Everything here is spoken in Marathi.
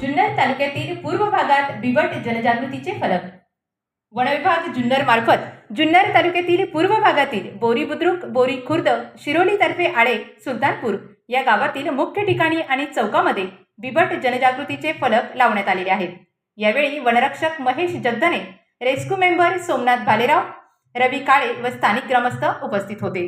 जुन्नर तालुक्यातील पूर्व भागात बिबट जनजागृतीचे फलक. वनविभाग जुन्नर मार्फत जुन्नर तालुक्यातील पूर्व भागातील बोरी बुद्रुक बोरी खुर्द शिरोलीतर्फे आळे सुलतानपूर या गावातील मुख्य ठिकाणी आणि चौकामध्ये बिबट जनजागृतीचे फलक लावण्यात आलेले आहेत. यावेळी वनरक्षक महेश जगदने रेस्क्यू मेंबर सोमनाथ भालेराव रवी काळे व स्थानिक ग्रामस्थ उपस्थित होते.